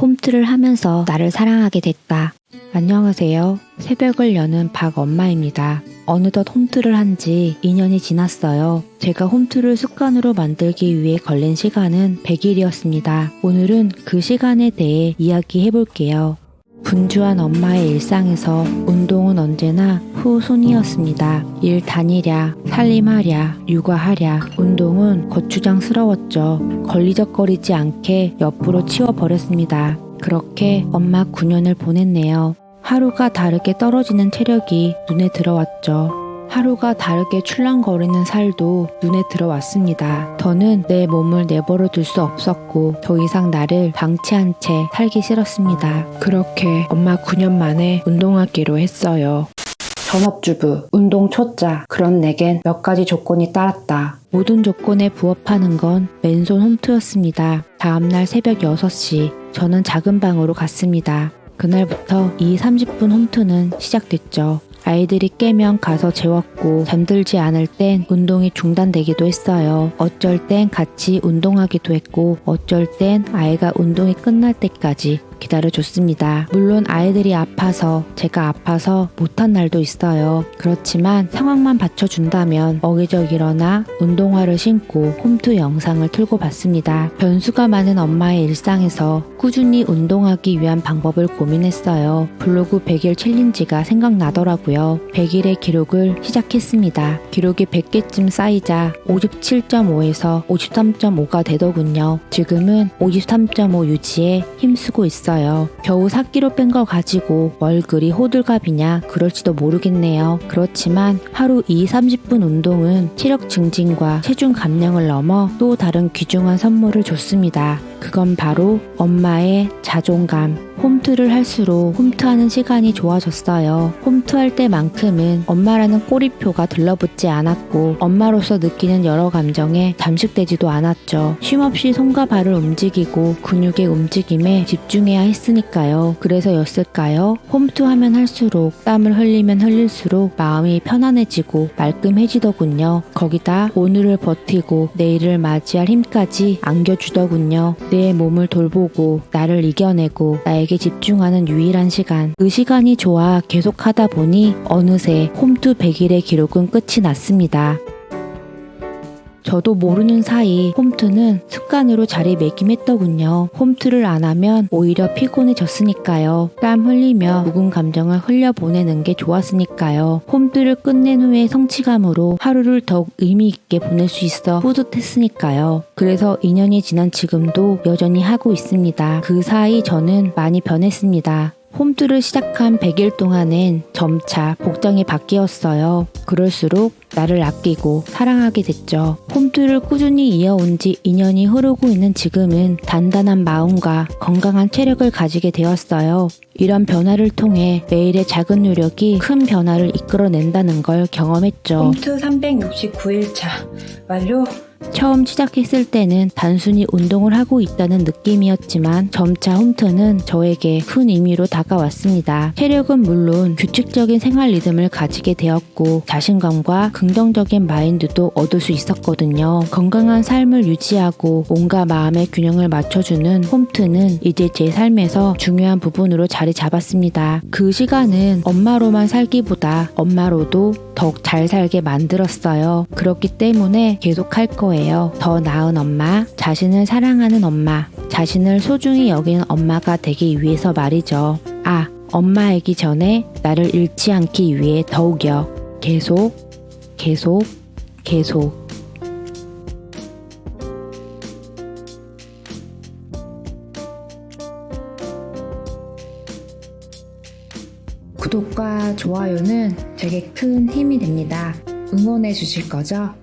홈트를 하면서 나를 사랑하게 됐다. 안녕하세요. 새벽을 여는 박엄마입니다. 어느덧 홈트를 한 지 2년이 지났어요. 제가 홈트를 습관으로 만들기 위해 걸린 시간은 100일이었습니다. 오늘은 그 시간에 대해 이야기해 볼게요. 분주한 엄마의 일상에서 운동은 언제나 후손이었습니다. 일 다니랴, 살림하랴, 육아하랴, 운동은 거추장스러웠죠. 걸리적거리지 않게 옆으로 치워버렸습니다. 그렇게 엄마 9년을 보냈네요. 하루가 다르게 떨어지는 체력이 눈에 들어왔죠. 하루가 다르게 출렁거리는 살도 눈에 들어왔습니다. 더는 내 몸을 내버려 둘 수 없었고 더 이상 나를 방치한 채 살기 싫었습니다. 그렇게 엄마 9년 만에 운동하기로 했어요. 전업주부, 운동 초짜, 그런 내겐 몇 가지 조건이 따랐다. 모든 조건에 부합하는 건 맨손 홈트였습니다. 다음날 새벽 6시, 저는 작은 방으로 갔습니다. 그날부터 이 30분 홈트는 시작됐죠. 아이들이 깨면 가서 재웠고 잠들지 않을 땐 운동이 중단되기도 했어요. 어쩔 땐 같이 운동하기도 했고 어쩔 땐 아이가 운동이 끝날 때까지 기다려줬습니다. 물론 아이들이 아파서 제가 아파서 못한 날도 있어요. 그렇지만 상황만 받쳐준다면 어기적 일어나 운동화를 신고 홈트 영상을 틀고 봤습니다. 변수가 많은 엄마의 일상에서 꾸준히 운동하기 위한 방법을 고민했어요. 블로그 100일 챌린지가 생각나더라고요. 100일의 기록을 시작했습니다. 기록이 100개쯤 쌓이자 57.5에서 53.5가 되더군요. 지금은 53.5 유지에 힘쓰고 있어요. 겨우 4kg 뺀거 가지고 뭘 그리 호들갑이냐 그럴지도 모르겠네요. 그렇지만 하루 2, 30분 운동은 체력 증진과 체중 감량을 넘어 또 다른 귀중한 선물을 줬습니다. 그건 바로 엄마의 자존감. 홈트를 할수록 홈트하는 시간이 좋아졌어요. 홈트할 때만큼은 엄마라는 꼬리표가 들러붙지 않았고 엄마로서 느끼는 여러 감정에 잠식되지도 않았죠. 쉼없이 손과 발을 움직이고 근육의 움직임에 집중해야 했으니까요. 그래서였을까요? 홈트하면 할수록 땀을 흘리면 흘릴수록 마음이 편안해지고 말끔해지더군요. 거기다 오늘을 버티고 내일을 맞이할 힘까지 안겨주더군요. 내 몸을 돌보고 나를 이겨내고 나에게 집중하는 유일한 시간. 그 시간이 좋아 계속 하다 보니 어느새 홈트 100일의 기록은 끝이 났습니다. 저도 모르는 사이 홈트는 습관으로 자리매김했더군요. 홈트를 안 하면 오히려 피곤해졌으니까요. 땀 흘리며 묵은 감정을 흘려보내는 게 좋았으니까요. 홈트를 끝낸 후의 성취감으로 하루를 더욱 의미 있게 보낼 수 있어 뿌듯했으니까요. 그래서 2년이 지난 지금도 여전히 하고 있습니다. 그 사이 저는 많이 변했습니다. 홈트를 시작한 100일 동안엔 점차 복장이 바뀌었어요. 그럴수록 나를 아끼고 사랑하게 됐죠. 홈트를 꾸준히 이어온 지 2년이 흐르고 있는 지금은 단단한 마음과 건강한 체력을 가지게 되었어요. 이런 변화를 통해 매일의 작은 노력이 큰 변화를 이끌어낸다는 걸 경험했죠. 홈트 369일차 완료. 처음 시작했을 때는 단순히 운동을 하고 있다는 느낌이었지만 점차 홈트는 저에게 큰 의미로 다가왔습니다. 체력은 물론 규칙적인 생활 리듬을 가지게 되었고 자신감과 긍정적인 마인드도 얻을 수 있었거든요. 건강한 삶을 유지하고 몸과 마음의 균형을 맞춰주는 홈트는 이제 제 삶에서 중요한 부분으로 자리 잡았습니다. 그 시간은 엄마로만 살기보다 엄마로도 더욱 잘 살게 만들었어요. 그렇기 때문에 계속 할 거예요. 더 나은 엄마, 자신을 사랑하는 엄마, 자신을 소중히 여기는 엄마가 되기 위해서 말이죠. 아, 엄마이기 전에 나를 잃지 않기 위해 더욱요. 계속, 계속, 계속. 구독과 좋아요는 제게 큰 힘이 됩니다. 응원해 주실 거죠?